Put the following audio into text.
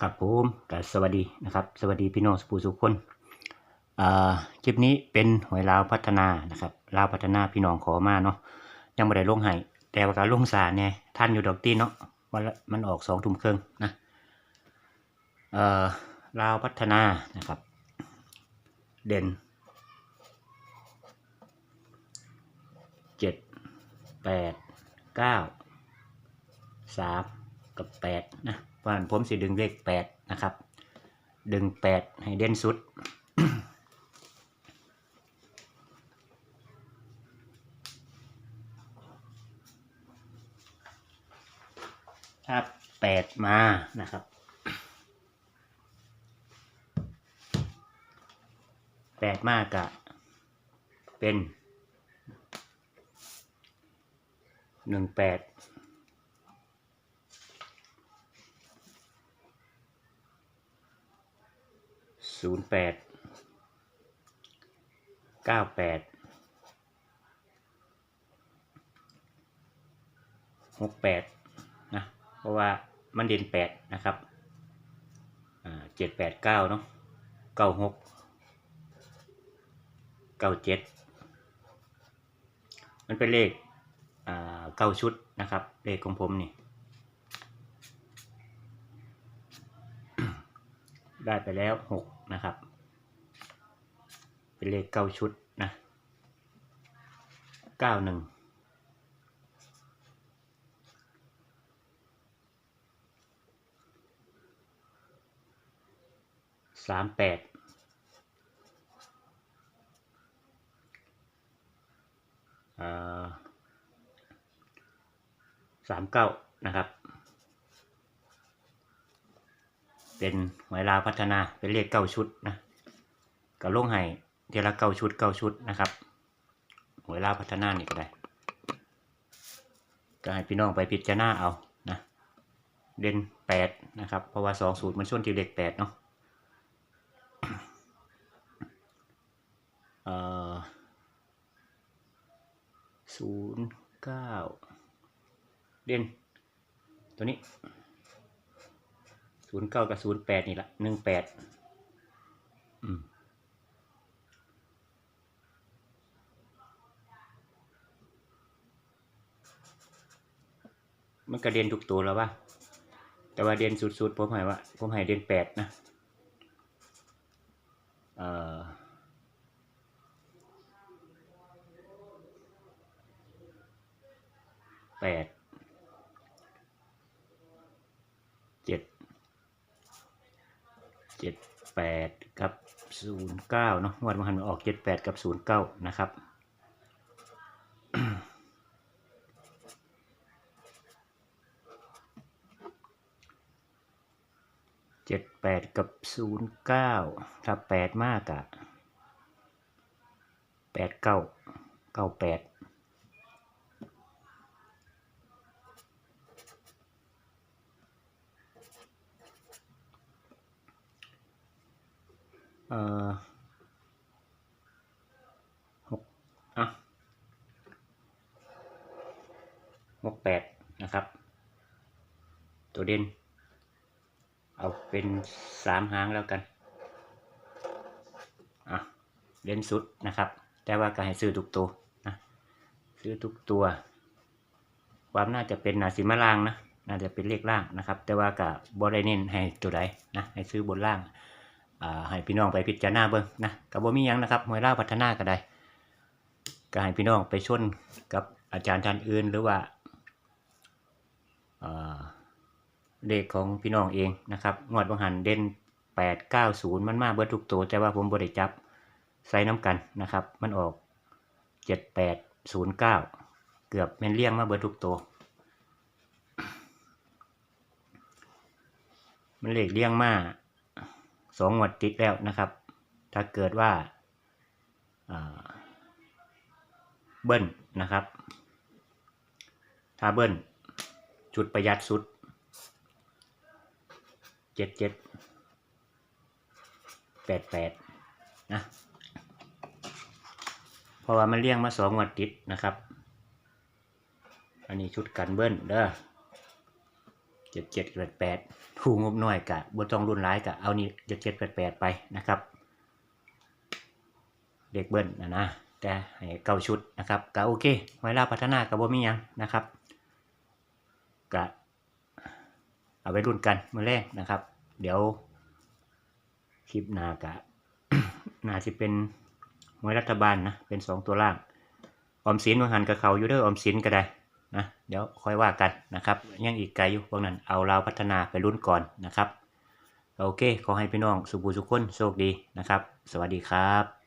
ครับผมก็สวัสดีนะครับ สวัสดีพี่น้องสุภูสุขคนคลิปนี้เป็นหวยลาวพัฒนานะครับลาวพัฒนาพี่น้องขอมาเนาะยังไม่ได้ลงให้แต่ว่าการลงสารเนี่ยท่านอยู่ดอกตีเนาะวันละมันออกสองทุ่มครึ่งนะลาวพัฒนานะครับ เด่นเจ็ดแปดเก้าสามกับแปดนะ เพราะนั้นผมสิดึงเลขแปดนะครับ ดึงแปดให้เด่นสุด ถ้าแปดมานะครับแปดมากะเป็นหนึ่งแปด ศูนย์แปดเก้าแปดหกแปดนะ เพราะว่ามันเด่นแปดนะครับเจ็ดแปดเก้าเนาะเก้าหกเก้าเจ็ดมันเป็นเลขเก้าชุดนะครับ เลขของผมนี่ ได้ไปแล้วหกนะครับ เป็นเลขเก้าชุดนะเก้าหนึ่งสามแปดสามเก้านะครับ เป็นหวยลาวพัฒนาเป็นเลขเก้าชุดนะกับลงไห้เทละเก้าชุดเก้าชุดนะครับหวยลาวพัฒนานี่ก็ได้ก็ให้พี่น้องไปพิจารณาเอานะเด่นแปดนะครับเพราะว่าสองสูตรมันส่วนที่เลขแปดเนาะเอ่อศูนย์เก้าเด่นตัวนี้ ศูนย์เก้ากับศูนย์แปดนี่แหละหนึ่งแปดมันกระเด็นทุกตัวแล้วว่าแต่ว่าเด่นสุดๆผมให้ว่าผมให้เด่นแปดนะเอ่อแปดเจ็ด เจ็ดแปดกับศูนย์เก้าเนาะงวดมันหันมาออกเจ็ดแปดกับศูนย์เก้านะครับเจ็ดแปดกับศูนย์เก้าถ้าแปดมากอะแปดเก้าเก้าแปด อ่อหกอะหกแปดนะครับ ตัวเด่น เอาเป็นสามหางแล้วกันอะเด่นสุดนะครับ แต่ว่าก็ให้ซื้อทุกตัวนะซื้อทุกตัว ความน่าจะเป็นนาซิมาล่างนะน่าจะเป็นเลขล่างนะครับ แต่ว่ากับบอได้เน้นให้ตัวใดนะให้ซื้อบนล่าง ให้พี่น้องไปพิจารณาเบิ่งนะกับบ่มียังนะครับหวยล่าพัฒนาก็ได้ก็ให้พี่น้องไปชนกับอาจารย์ท่านอื่นหรือว่าเลขของพี่น้องเองนะครับงวดบางหันเด่นแปดเก้าศูนย์มันมาเบิดทุกตัวแต่ว่าผมบริจับใส่น้ำกันนะครับ มันออกเจ็ดแปดศูนย์เก้าเกือบแม่นเลี่ยงมาเบิดทุกตัวมันเลขเลี่ยงมา สองงวดติดแล้วนะครับ ถ้าเกิดว่าอ่าเบิ้ลนะครับ ถ้าเบิ้ลจุดประหยัดสุดเจ็ดเจ็ดแปดแปดนะเพราะว่ามันเลี่ยงมาสองงวดติดนะครับ อันนี้ชุดกันเบิ้ลเด้อ เจ็ดเจ็ดแปดแปดผู้งบน้อยกะบ่ต้องรุ่นร้ายกะเอานี่เจ็ดเจ็ดแปดแปดไปนะครับ เด็กเบิ้ลนะนะแต่ให้เก้าชุดนะครับก็โอเคไว้ลาพัฒนากับบ่มียังนะครับก็เอาไว้รุ่นกันมือแรกนะครับ เดี๋ยวคลิปหน้ากะน่าจะเป็นหวยรัฐบาลนะเป็นสองตัวล่างออมสินวังหันกับเขาอยู่เด้อออมสินก็ได้ นะเดี๋ยวค่อยว่ากันนะครับ ยังอีกไกลอยู่พวกนั้นเอาเราพัฒนาไปรุ่นก่อนนะครับ โอเค ขอให้พี่น้องสุขบุสุขคนโชคดีนะครับ สวัสดีครับ